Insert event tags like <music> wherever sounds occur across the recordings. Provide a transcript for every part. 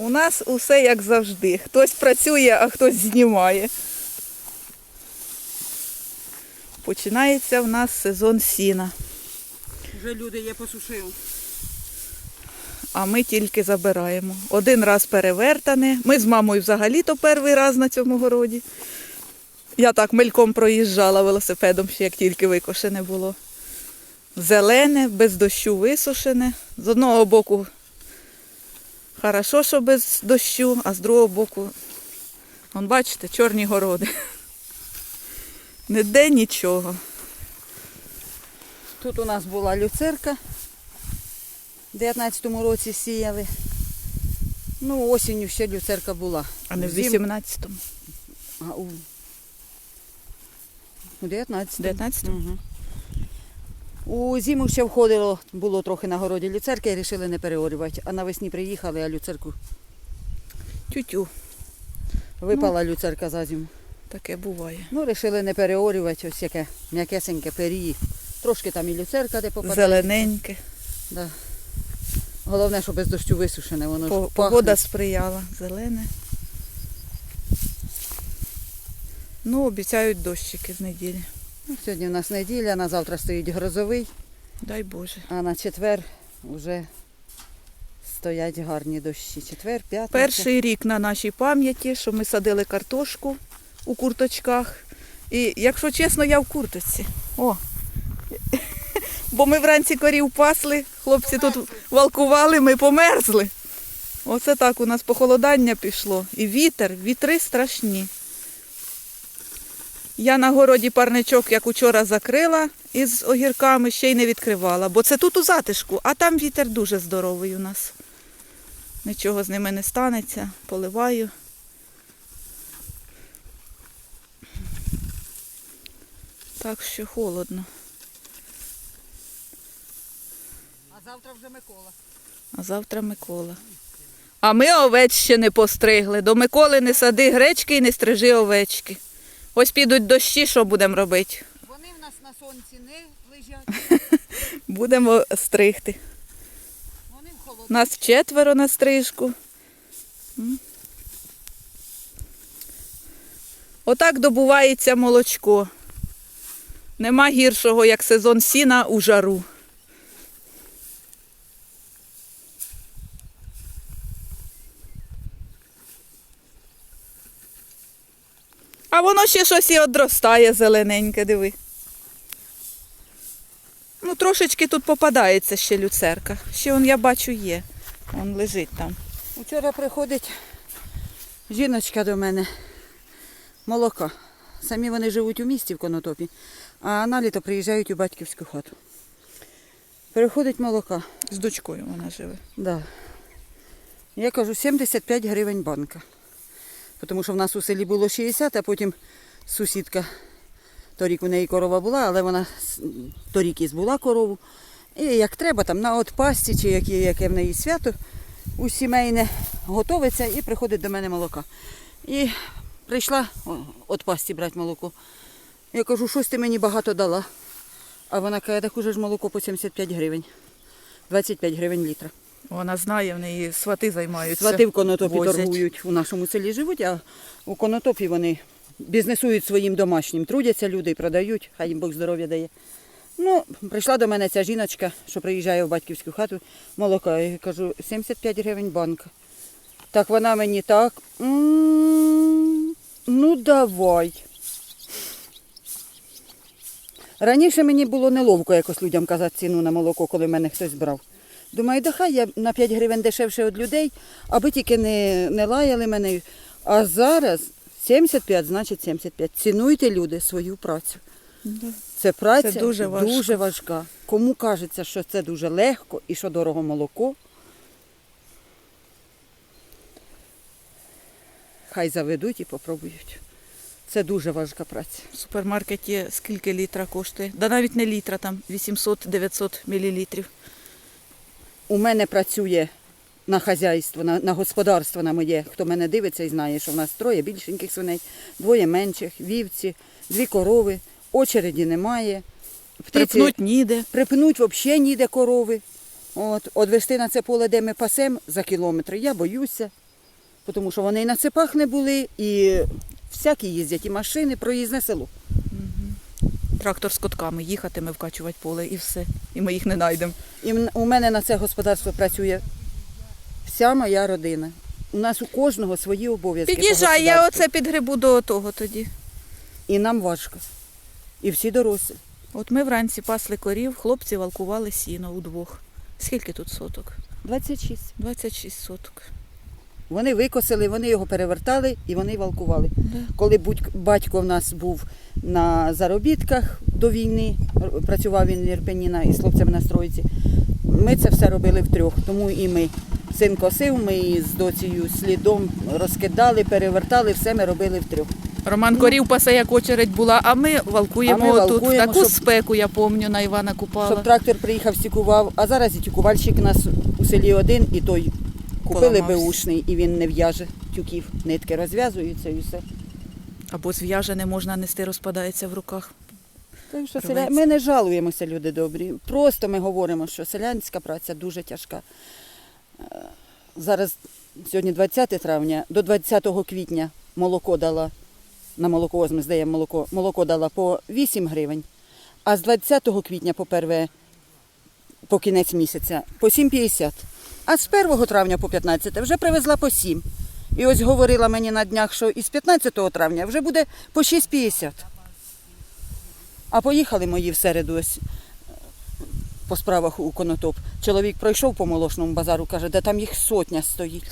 У нас усе як завжди. Хтось працює, а хтось знімає. Починається в нас сезон сіна, Вже люди є посушили. а ми тільки забираємо. Один раз перевертане. Ми з мамою взагалі-то перший раз на цьому городі. Я так мельком проїжджала велосипедом, ще як тільки викошене було. Зелене, без дощу висушене. З одного боку хорошо, що без дощу, а з другого боку, вон бачите, чорні городи. Ніде нічого. Тут у нас була люцерка. У 19-му році сіяли. Ну, осінню ще люцерка була. А не в 18-му. А, у... у 19 19-му? Угу. У зиму ще входило, було трохи на городі люцерки вирішили не переорювати. А навесні приїхали, а люцерку Тютю. випала люцерка за зиму. Таке буває. Ну, вирішили не переорювати, ось яке м'якесеньке перії. Трошки там і люцерка де попадає. Зелененьке. Да. Головне, що без дощу висушене, воно ж По- пахне. Погода сприяла. Зелене. Ну, обіцяють дощики з неділі. Ну, Сьогодні в нас неділя, на завтра стоїть грозовий, Дай Боже. а на четвер вже стоять гарні дощі. Четвер, п'ятниця. Перший рік на нашій пам'яті, що ми садили картошку у курточках. І якщо чесно, я в курточці. О. <laughs> Бо ми вранці корів пасли, хлопці тут валкували, ми померзли. Оце так у нас похолодання пішло. І вітер, вітри страшні. Я на городі парничок, як учора закрила із огірками, ще й не відкривала, бо це тут у затишку, а там вітер дуже здоровий у нас. Нічого з ними не станеться, поливаю. Так що холодно. А завтра вже Микола. А завтра Микола. А ми овець ще не постригли. До Миколи не сади гречки і не стрижи овечки. Ось підуть дощі, що будемо робити? Вони в нас на сонці не лежать, <laughs> Будемо стригти. вони в холодному. Нас четверо на стрижку. Отак добувається молочко. Нема гіршого, як сезон сіна у жару. А воно ще щось і одростає зелененьке, диви. Ну, трошечки тут попадається ще люцерка. Ще он, я бачу, є. Он лежить там. Вчора приходить жіночка до мене, молоко. Самі вони живуть у місті в Конотопі, а на літо приїжджають у батьківську хату. Приходить молока. З дочкою вона живе. Да. Я кажу, 75 гривень банка. Тому що в нас у селі було 60, а потім сусідка, торік у неї корова була, але вона торік і збула корову. І як треба, там на отпасті, чи яке, яке в неї свято, у сімейне готовиться і приходить до мене молока. І прийшла о, отпасті брати молоко. Я кажу, щось ти мені багато дала. А вона каже, так уже ж молоко по 75 гривень. 25 гривень літра. Вона знає, в неї свати займаються. Свати в конотопі возять. торгують, у нашому селі живуть, а у конотопі вони бізнесують своїм домашнім. Трудяться люди і продають, хай їм Бог здоров'я дає. Ну, прийшла до мене ця жіночка, що приїжджає в батьківську хату, молока. Я кажу, 75 гривень банка. Так вона мені так. «М, Ну давай. Раніше мені було неловко якось людям казати ціну на молоко, коли мене хтось брав. Думаю, да хай я на 5 гривень дешевше від людей, аби тільки не, не лаяли мене. А зараз 75, значить 75. Цінуйте люди свою працю. Це праця Це дуже дуже важка. Кому кажеться, що це дуже легко і що дорого молоко, хай заведуть і попробують. Це дуже важка праця. В супермаркеті скільки літра коштує? Да навіть не літра, там 800-900 мл. У мене працює на хазяйство, на, на господарство на моє. Хто мене дивиться і знає, що в нас троє більшеньких свиней, двоє менших, вівці, дві корови, очереді немає. Птиці Припнуть ніде. припнуть взагалі ніде корови. От, одвести на це поле, де ми пасем за кілометри, я боюся. тому що вони і на цепах не були, і всякі їздять, і машини, проїзне село. Трактор з котками їхатиме вкачувати поле і все. І ми їх не знайдемо. І у мене на це господарство працює вся моя родина. У нас у кожного свої обов'язки. Під'їжджай, я оце підгребу до того тоді. І нам важко. І всі дорослі. От ми вранці пасли корів, хлопці валкували сіно удвох. Скільки тут соток? 26. 26 соток. Вони викосили, вони його перевертали і вони валкували. Коли батько в нас був на заробітках до війни, працював він в Ірпеніна із хлопцями на стройці, ми це все робили втрьох. Тому і ми. Син косив, ми з доцією слідом розкидали, перевертали, все ми робили втрьох. Роман корів пасе, як очередь була, а ми валкуємо А ми тут. Таку щоб- спеку, я пам'ятаю, на Івана Купала. Щоб трактор приїхав, стікував, а зараз і тюкувальщик у нас у селі один, і той купили Поламався. беушний, і він не в'яже тюків. Нитки розв'язуються і все. Або зв'яже не можна нести, розпадається в руках. Так що селя... Ми не жалуємося, люди добрі. Просто ми говоримо, що селянська праця дуже тяжка. Е, Зараз сьогодні 20 травня, до 20 квітня молоко дала, на молоко ми здаємо молоко, молоко дала по 8 гривень, а з 20 квітня по перве, по кінець місяця по 7,50. А з 1 травня по 15 вже привезла по 7. І ось говорила мені на днях, що із 15 травня вже буде по 6,50. А поїхали мої в середу ось е, по справах у Конотоп. Чоловік пройшов по молочному базару, каже, де там їх сотня стоїть.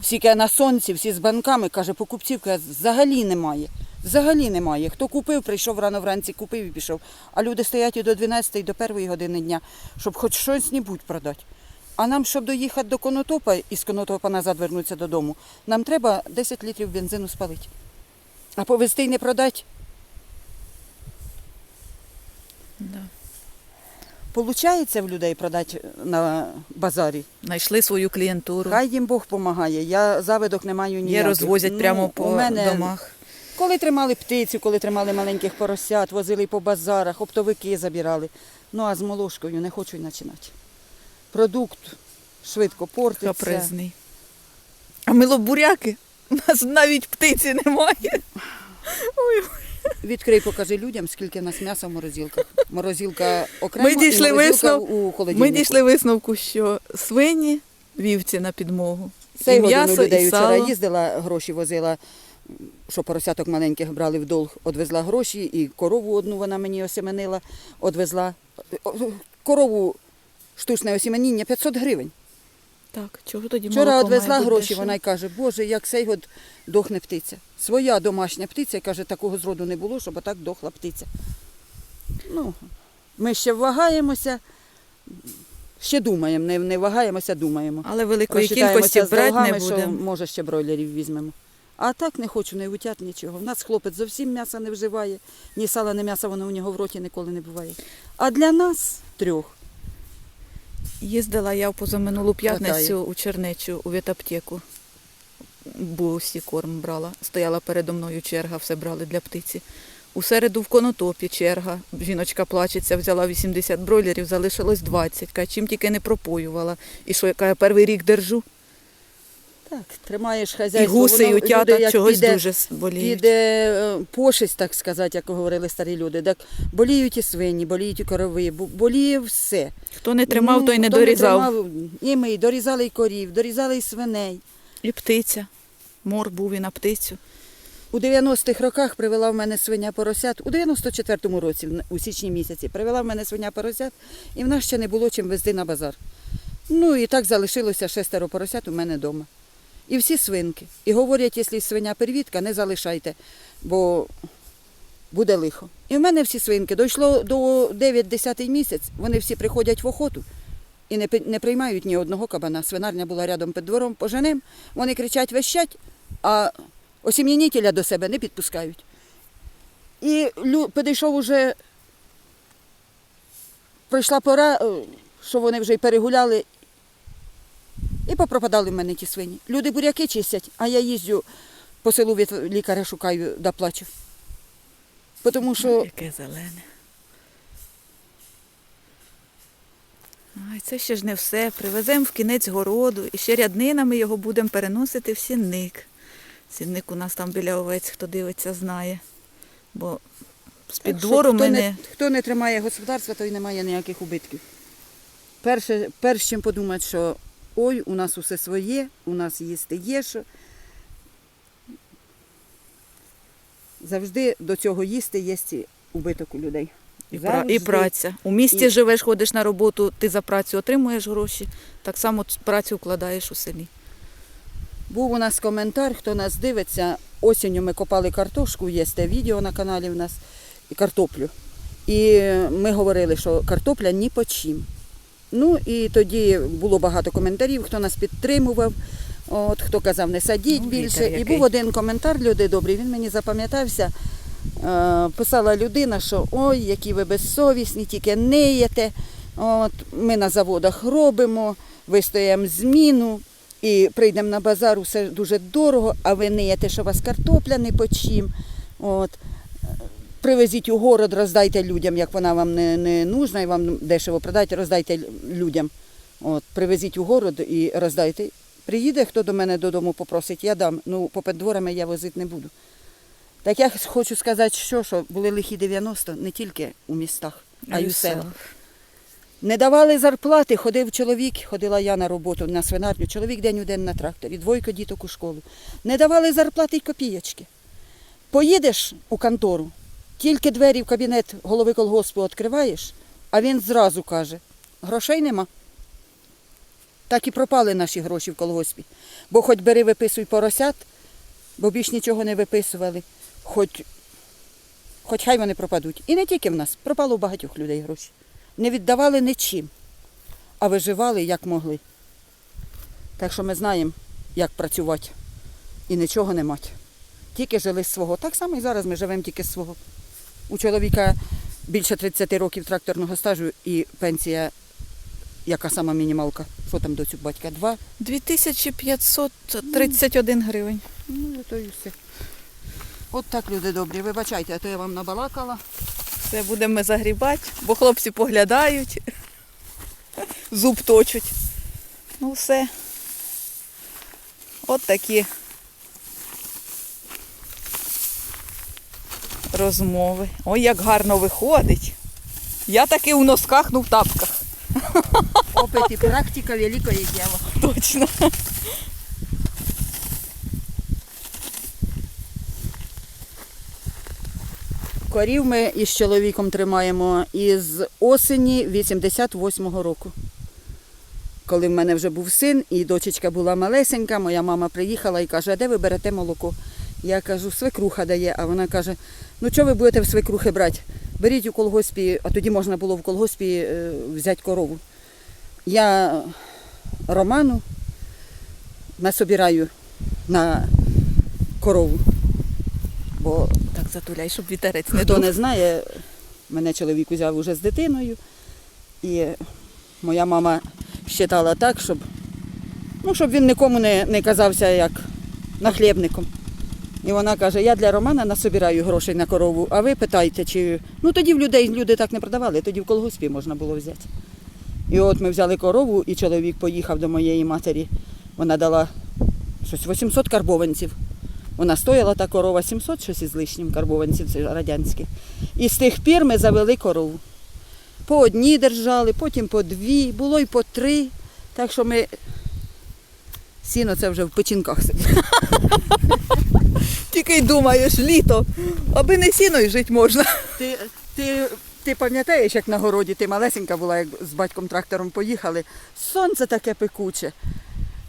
Всі на сонці, всі з банками, каже, покупців каже, взагалі немає. Взагалі немає. Хто купив, прийшов рано вранці, купив і пішов. А люди стоять і до 12 і до 1 години дня, щоб хоч щось небудь продати. А нам, щоб доїхати до Конотопа і з Конотопа назад вернутися додому, нам треба 10 літрів бензину спалити. А повезти й не продати Да. Получається в людей продати на базарі. Знайшли свою клієнтуру. Хай їм Бог допомагає. Я завидок не маю ніяких. Є розвозять Ну, прямо по мене, домах. Коли тримали птицю, коли тримали маленьких поросят, возили по базарах, оптовики забирали. Ну а з молошкою не хочу й починати. Продукт швидко портиться. Капризний. А ми лобуряки. У нас навіть птиці немає. Ой, Відкрий, покажи людям, скільки в нас м'яса в морозилках. Морозилка окремо Ми дійшли і морозилка у холодильнику. Ми дійшли висновку, що свині, вівці на підмогу. Цей і м'ясо, людей і вчора сало. їздила, гроші возила, що поросяток маленьких брали в долг, одвезла гроші, і корову одну вона мені осеменила, одвезла. Корову штучне осіменіння 500 гривень. Так, чого тоді Вчора молоко одвезла має бути гроші, дешеве? вона й каже, Боже, як цей год дохне птиця. Своя домашня птиця, і каже, такого зроду не було, щоб отак дохла птиця. Ну, ми ще вагаємося, ще думаємо, не, не вагаємося, думаємо. Але великої Розчитаємося кількості з брати долгами, не що будемо. може ще бройлерів візьмемо. А так не хочу, не утят нічого. В нас хлопець зовсім м'яса не вживає, ні сала, ні м'яса воно у нього в роті ніколи не буває. А для нас трьох. Їздила я в позаминулу п'ятницю у Чернечу у вітаптеку. Бусі корм брала. Стояла передо мною черга, все брали для птиці. У середу в конотопі черга. Жіночка плачеться, взяла 80 бройлерів, залишилось 20. Каже, чим тільки не пропоювала. І що, яка я перший рік держу. Так, тримаєш І хазяйство. гуси, і воно, утята люди, як чогось піде, дуже боліють. Піде е, пошесть, так сказати, як говорили старі люди. Так боліють і свині, боліють і корови, боліє все. Хто не тримав, Ну, той не хто дорізав. тримав, і ми дорізали і корів, дорізали і свиней. І птиця. Мор був і на птицю. У 90-х роках привела в мене свиня поросят, у 94-му році, у січні місяці, привела в мене свиня поросят, і в нас ще не було чим везти на базар. Ну і так залишилося шестеро поросят у мене вдома. І всі свинки. І говорять, якщо свиня первітка, не залишайте, бо буде лихо. І в мене всі свинки. Дійшло до 9-10 місяць, вони всі приходять в охоту і не, не приймають ні одного кабана. Свинарня була рядом під двором, поженем, вони кричать, вещать, а осім'янітеля до себе не підпускають. І підійшов уже, пройшла пора, е, що вони вже й перегуляли, і попропадали в мене ті свині. Люди буряки чистять, а я їздю по селу від лікаря шукаю да плачу. Тому що Яке зелене. Ай, це ще ж не все. Привеземо в кінець городу і ще ряднинами його будемо переносити в сінник. Сінник у нас там біля овець, хто дивиться, знає. Бо з-під Так двору хто, ми не, не... хто не тримає господарства, той не має ніяких убитків. Перше, перш чим подумати, що ой, у нас усе своє, у нас їсти є що. Завжди до цього їсти є убиток у людей. І, пра... і праця. У місті І- живеш, ходиш на роботу, ти за працю отримуєш гроші, так само працю вкладаєш у селі. Був у нас коментар, хто нас дивиться. Осінню ми копали картошку, є те відео на каналі в нас, і картоплю. І ми говорили, що картопля ні по чим. Ну і тоді було багато коментарів, хто нас підтримував, от, хто казав, не садіть Ну, більше. І був один коментар, люди добрі, він мені запам'ятався. Е, писала людина, що ой, які ви безсовісні, тільки неєте. От, ми на заводах робимо, вистоїмо зміну і прийдемо на базар, усе дуже дорого, а ви неєте, що у вас картопля не по чим. От. Привезіть у город, роздайте людям, як вона вам не, не нужна і вам дешево продайте, роздайте людям. От, привезіть у город і роздайте. Приїде, хто до мене додому попросить, я дам. Ну, попід дворами я возити не буду. Так я хочу сказати, що, що були лихі 90 не тільки у містах, а й у селах. Не давали зарплати, ходив чоловік, ходила я на роботу на свинарню, чоловік день у день на тракторі, двойко діток у школу. Не давали зарплати й копієчки. Поїдеш у контору, тільки двері в кабінет голови колгоспу відкриваєш, а він зразу каже, грошей нема. Так і пропали наші гроші в колгоспі. Бо хоч бери виписуй поросят, бо більш нічого не виписували, хоч, хоч хай вони пропадуть. І не тільки в нас, пропало у багатьох людей гроші. Не віддавали нічим, а виживали як могли. Так що ми знаємо, як працювати і нічого не мати. Тільки жили з свого. Так само і зараз ми живемо тільки з свого. У чоловіка більше 30 років тракторного стажу і пенсія, яка сама мінімалка. Що там до цього батька? Два? 2531 гривень. Ну, то і все. От так, люди добрі. Вибачайте, а то я вам набалакала. Все будемо ми загрібати, бо хлопці поглядають, зуб точуть. Ну все. От такі розмови. Ой, як гарно виходить. Я таки у носках, ну в тапках. Опит і практика великое діло. Точно. Корів ми із чоловіком тримаємо із осені 88-го року. Коли в мене вже був син і дочечка була малесенька, моя мама приїхала і каже, а де ви берете молоко? Я кажу, свекруха дає, а вона каже, ну чого ви будете в свекрухи брати? Беріть у колгоспі, а тоді можна було в колгоспі е, взяти корову. Я Роману насобираю на корову. Бо Так затуляй, щоб вітерець не Хто не знає, мене чоловік взяв уже з дитиною. І моя мама вважала так, щоб, ну, щоб він нікому не, не казався як нахлєбником. І вона каже, я для Романа насобираю грошей на корову, а ви питайте, чи. Ну тоді в людей люди так не продавали, тоді в колгоспі можна було взяти. І от ми взяли корову, і чоловік поїхав до моєї матері. Вона дала щось 800 карбованців. Вона стояла та корова 700, щось із лишнім карбованців, це радянське. І з тих пір ми завели корову. По одній держали, потім по дві, було й по три. Так що ми сіно це вже в печінках сидить. <laughs> Тільки й думаєш, літо, аби не сіною жити можна. Ти, ти, ти пам'ятаєш, як на городі ти малесенька була, як з батьком трактором поїхали. Сонце таке пекуче,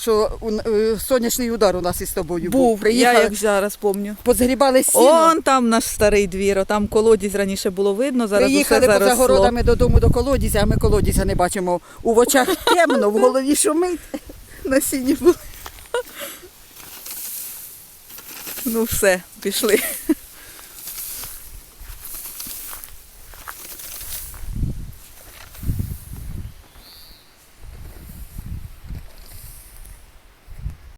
що у- е, сонячний удар у нас із тобою був. Був, Приїхали, я як зараз пам'ятаю. позгрібали сіно. Он там наш старий двір, там колодязь раніше було видно, зараз Приїхали усе заросло. городами додому до колодязя, а ми колодязя не бачимо. У очах темно, в голові шумить. <laughs> На сіні були. Ну все, пішли.